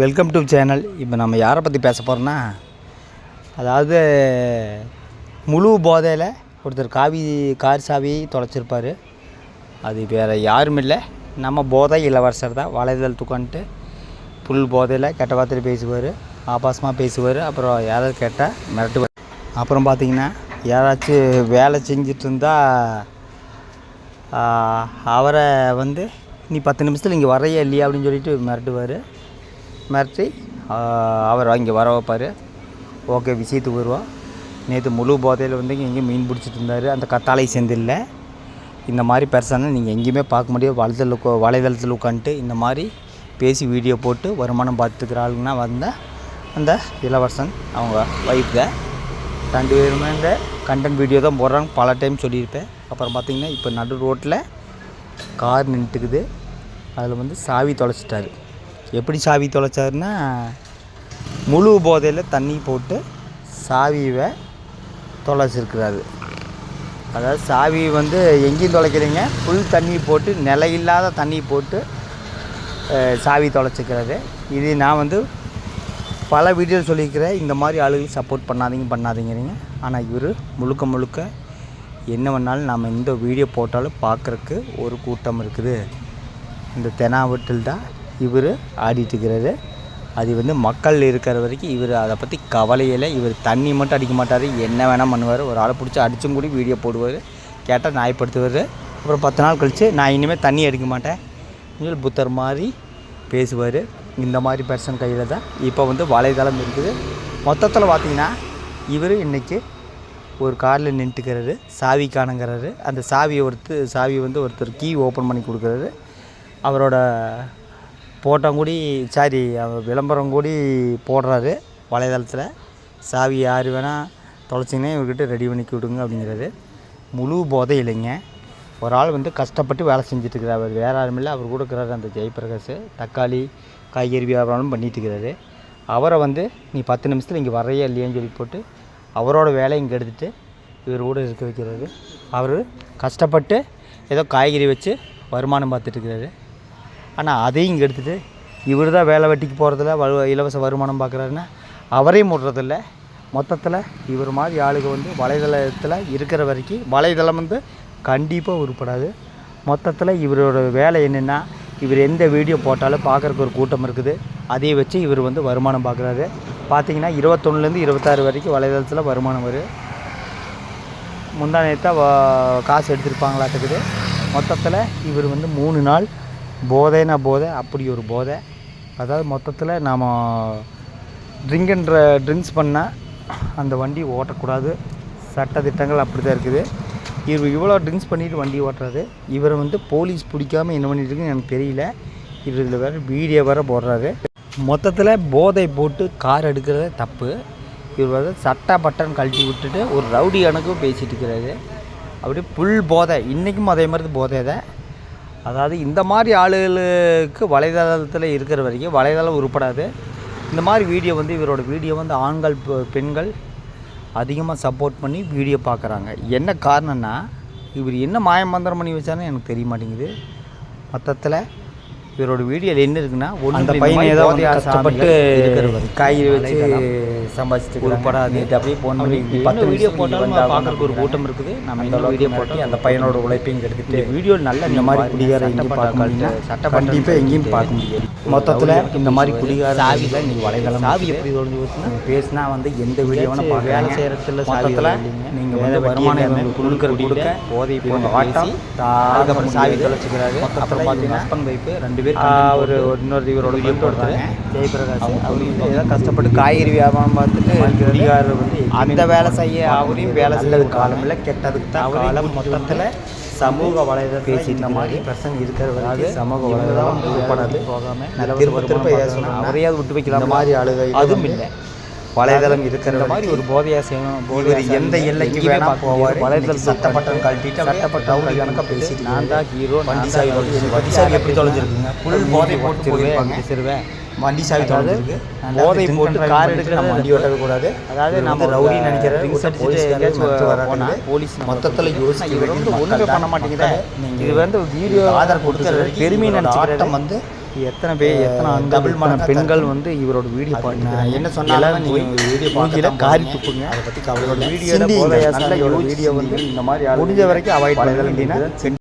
Welcome to channel இப்போ நம்ம யாரை பற்றி பேச போகிறோன்னா அதாவது முழு போதையில் ஒருத்தர் காவி கார் சாவி தொலைச்சிருப்பார். அது வேறு யாரும் இல்லை. நம்ம போதை இளவரசர் தான். வலைதல் உட்காந்துட்டு புல் போதையில் கெட்ட வார்த்தை பேசுவார். ஆபாசமாக பேசுவார். அப்புறம் யாராவது கேட்டால் மிரட்டுவார். அப்புறம் பார்த்தீங்கன்னா யாராச்சும் வேலை செஞ்சுட்டு இருந்தால் அவரை வந்து நீ பத்து நிமிஷத்தில் இங்கே வரையே இல்லையா? அப்படின்னு சொல்லிட்டு மிரட்டுவார். மிரட்டி அவர் இங்கே வர வைப்பார். ஓகே விஷயத்துக்கு வருவோம் நேற்று முழு போதையில் வந்து இங்கே மீன் பிடிச்சிட்டு இருந்தார். அந்த கத்தாழை செந்தில்ல இந்த மாதிரி பெர்சனை நீங்கள் எங்கேயுமே பார்க்க முடியும் வலைதள வலைதளத்தில் உட்காந்துட்டு இந்த மாதிரி பேசி வீடியோ போட்டு வருமானம் பார்த்துக்கிற ஆளுங்கன்னா வந்த அந்த இளவரசன் அவங்க ஒய்ஃப் தான் ரெண்டு பேருமே இந்த கண்டென்ட் வீடியோ தான் போடுறாங்க. பல டைம் சொல்லியிருப்பேன். அப்புறம் பார்த்திங்கன்னா இப்போ நடு ரோட்டில் கார் நின்றுட்டுக்குது அதில் வந்து சாவி தொலைச்சிட்டாரு. எப்படி சாவி தொலைச்சாருன்னா முழு போதையில் தண்ணி போட்டு சாவியை தொலைச்சிருக்கிறாரு. அதாவது சாவி வந்து எங்கேயும் தொலைக்கிறீங்க ஃபுல் தண்ணி போட்டு நிலையில்லாத தண்ணி போட்டு சாவி தொலைச்சிக்கிறாரு இது நான் வந்து பல வீடியோ சொல்லியிருக்கிறேன். இந்த மாதிரி ஆளுகளுக்கு சப்போர்ட் பண்ணாதீங்க பண்ணாதீங்கிறீங்க. ஆனால் இவர் முழுக்க முழுக்க என்ன வேணாலும் நம்ம இந்த வீடியோ போட்டாலும் பார்க்குறக்கு ஒரு கூட்டம் இருக்குது. இந்த தெனாவட்டில் தான் இவர் ஆடிட்டுருக்கிறாரு அது வந்து மக்கள் இருக்கிற வரைக்கும் இவர் அதை பற்றி கவலையில் இவர் தண்ணி மட்டும் அடிக்க மாட்டார். என்ன வேணால் பண்ணுவார். ஒரு ஆளை பிடிச்சி அடிச்சும் கூட வீடியோ போடுவார். கேட்டால் நியாயப்படுத்துவார். அப்புறம் பத்து நாள் கழித்து நான் இனிமேல் தண்ணி அடிக்க மாட்டேன். புத்தர் மாதிரி பேசுவார். இந்த மாதிரி பர்சன் கையில் தான் இப்போ வந்து வலைதளம் இருக்குது. மொத்தத்தில் பார்த்தீங்கன்னா இவர் இன்றைக்கி ஒரு காரில் நின்றுக்கிறாரு சாவி காணுங்கிறாரு. அந்த சாவியை ஒருத்தர் சாவி வந்து ஒருத்தர் கீ ஓப்பன் பண்ணி கொடுக்குறாரு. அவரோட போட்டோ கூடி சாரி அவர் விளம்பரம் கூடி போடுறாரு வலைதளத்தில். சாவி யார் வேணால் தொலைச்சிங்கன்னா இவர்கிட்ட ரெடி பண்ணி விடுங்க அப்படிங்கிறாரு. முழு போதை இல்லைங்க. ஒரு ஆள் வந்து கஷ்டப்பட்டு வேலை செஞ்சிட்ருக்கிறார். அவர் வேறு யாரும் இல்லை அவர் கூட இருக்கிறாரு அந்த ஜெயபிரகாஷ். தக்காளி காய்கறி வியாபாரம் பண்ணிட்டு இருக்கிறாரு. அவரை வந்து நீ பத்து நிமிஷத்தில் இங்கே வரையே இல்லையான்னு சொல்லி போட்டு அவரோட வேலையை இங்கே எடுத்துகிட்டு இவர் கூட இருக்க வைக்கிறாரு. அவர் கஷ்டப்பட்டு ஏதோ காய்கறி வச்சு வருமானம் பார்த்துட்டு இருக்கிறாரு. ஆனால் அதையும் இங்கே எடுத்துகிட்டு இவர் தான் வேலை வெட்டிக்கு போகிறதில்ல வ இலவச வருமானம் பார்க்குறாருன்னா அவரையும் விட்றதில்ல மொத்தத்தில் இவர் மாதிரி ஆளுங்க வந்து வலைதளத்தில் இருக்கிற வரைக்கும் வலைதளம் வந்து கண்டிப்பாக உருப்படாது. மொத்தத்தில் இவரோட வேலை என்னென்னா இவர் எந்த வீடியோ போட்டாலும் பார்க்குறக்கு ஒரு கூட்டம் இருக்குது. அதை வச்சு இவர் வந்து வருமானம் பார்க்குறாரு பார்த்தீங்கன்னா இருபத்தொன்னுலேருந்து இருபத்தாறு வரைக்கும் வலைதளத்தில் வருமானம் வரும் முந்தா நேரத்தா காசு எடுத்திருப்பாங்களாட்டுக்குது. மொத்தத்தில் இவர் வந்து மூணு நாள் போதைனா போதை அப்படி ஒரு போதை. அதாவது மொத்தத்தில் நாம் ட்ரிங்க் ட்ரிங்க்ஸ் பண்ணால் அந்த வண்டி ஓட்டக்கூடாது. சட்ட திட்டங்கள் அப்படி தான் இருக்குது. இவர் இவ்வளோ ட்ரிங்க்ஸ் பண்ணிவிட்டு வண்டி ஓட்டுறாரு. இவரை வந்து போலீஸ் பிடிக்காம என்ன பண்ணிட்டுருக்குன்னு எனக்கு தெரியல. இவர் இதில் வேறு வீடியோ வேறு போடுறாரு. மொத்தத்தில் போதை போட்டு கார் எடுக்கிறது தப்பு. இவர் வந்து சட்டா பட்டன் கழட்டி விட்டுட்டு ஒரு ரவுடி கணக்கும் பேசிகிட்டு இருக்கிறாரு. அப்படியே புல் போதை. இன்றைக்கும் அதே மாதிரி போதை தான். அதாவது இந்த மாதிரி ஆளுகளுக்கு வலைதளத்தில் இருக்கிற வரைக்கும் வலைதளம் உருப்படாது. இந்த மாதிரி வீடியோ வந்து இவரோட வீடியோ வந்து ஆண்கள் பெண்கள் அதிகமாக சப்போர்ட் பண்ணி வீடியோ பார்க்குறாங்க என்ன காரணம்னா இவர் என்ன மாயமந்திரம் பண்ணி வச்சாருன்னு எனக்கு தெரிய மாட்டேங்குது. மொத்தத்தில் இவரோட வீடியோவில் என்ன இருக்குன்னா அந்த பையன் ஏதோ வந்து கஷ்டப்பட்டு காய்கறி வச்சு சம்பாதிச்சுட்டு உருப்படாது. அப்படியே போன் பத்து வீடியோ போட்டாலும் பார்க்கறதுக்கு ஒரு கூட்டம் இருக்குது. நம்ம இந்த வீடியோ போட்டு அந்த பையனோட உழைப்பையும் எடுத்துட்டு வீடியோ நல்ல இந்த மாதிரி குடிகார எங்கேயும் பார்க்க முடியல சட்ட கண்டிப்பாக எங்கேயும் பார்க்க முடியாது. மொத்தத்தில் இந்த மாதிரி குடிகார சாவியில் நீங்கள் வலைதளம் சாவி எப்படி தொலைஞ்சு போச்சுன்னா பேசினா வந்து எந்த வீடியோ வேணால் வேலை செய்கிறதுல மொத்தத்தில் நீங்கள் வந்து வருமானம் கொடுக்குற கொடுக்க போதை போன்ற ஆட்டம் சாவி தொலைச்சிக்கிறாரு. மொத்தத்தில் பார்த்தீங்கன்னா ஹஸ்பண்ட் ஒய்ஃபு ரெண்டு பேர் ஒரு இன்னொரு இவரோட போடுறாங்க ஜெயபிரகாஷ். அவரும் ஏதோ கஷ்டப்பட்டு காய்கறி வியாபாரம் பார்த்துட்டு குடிகாரர் வந்து அந்த வேலை செய்ய அவரையும் வேலை செய்யறது காலம் இல்லை. கெட்டதுக்கு தான் காலம் மொத்தத்தில் சமூக வலைதளம் பேசி இந்த மாதிரி பிரச்சனை இருக்கிற வரைக்கும் சமூக வலைதளம் உருப்படாது போகாமல் திரும்ப திரும்ப ஏசணும் அவரையாவது விட்டு வைக்கலாம்? இந்த மாதிரி ஆளுக அதுவும் இல்லை. வலைதளம் இருக்கிற மாதிரி ஒரு போதையா செய்யணும் போதை எந்த எல்லைக்கு வேணா போவார். வலைதளம் சட்டப்பட்டம் கழட்டிட்டு சட்டப்பட்ட அவங்க கணக்காக பேசிட்டு நான் தான் ஹீரோ வண்டி சாவி வண்டி சாவி எப்படி தொலைஞ்சிருக்குங்க? புல் போதை போட்டு சிறுவேன் வண்டி சாவி தொலைஞ்சிருக்கு. போதை போட்டு கார் எடுக்கிற நம்ம வண்டி ஓட்டவே கூடாது. அதாவது நம்ம ரவுடி நினைக்கிற போனா போலீஸ் மொத்தத்தில் இவர் வந்து ஒன்றுமே பண்ண மாட்டேங்குது இது வந்து வீடியோ ஆதார் கொடுக்குற பெருமை நினச்சிக்கிற வந்து எத்தனை பேர் எத்தனை டபுள் மடங்கா பெண்கள். வந்து இவரோட வீடியோ பார்த்து என்ன சொன்னாலும் வீடியோ பார்த்து காரி துப்புங்க. அதை பற்றி கவலை யோசிச்சு வீடியோ வந்து. இந்த மாதிரி முடிஞ்ச வரைக்கும் அவாய்ட் பண்ணுங்க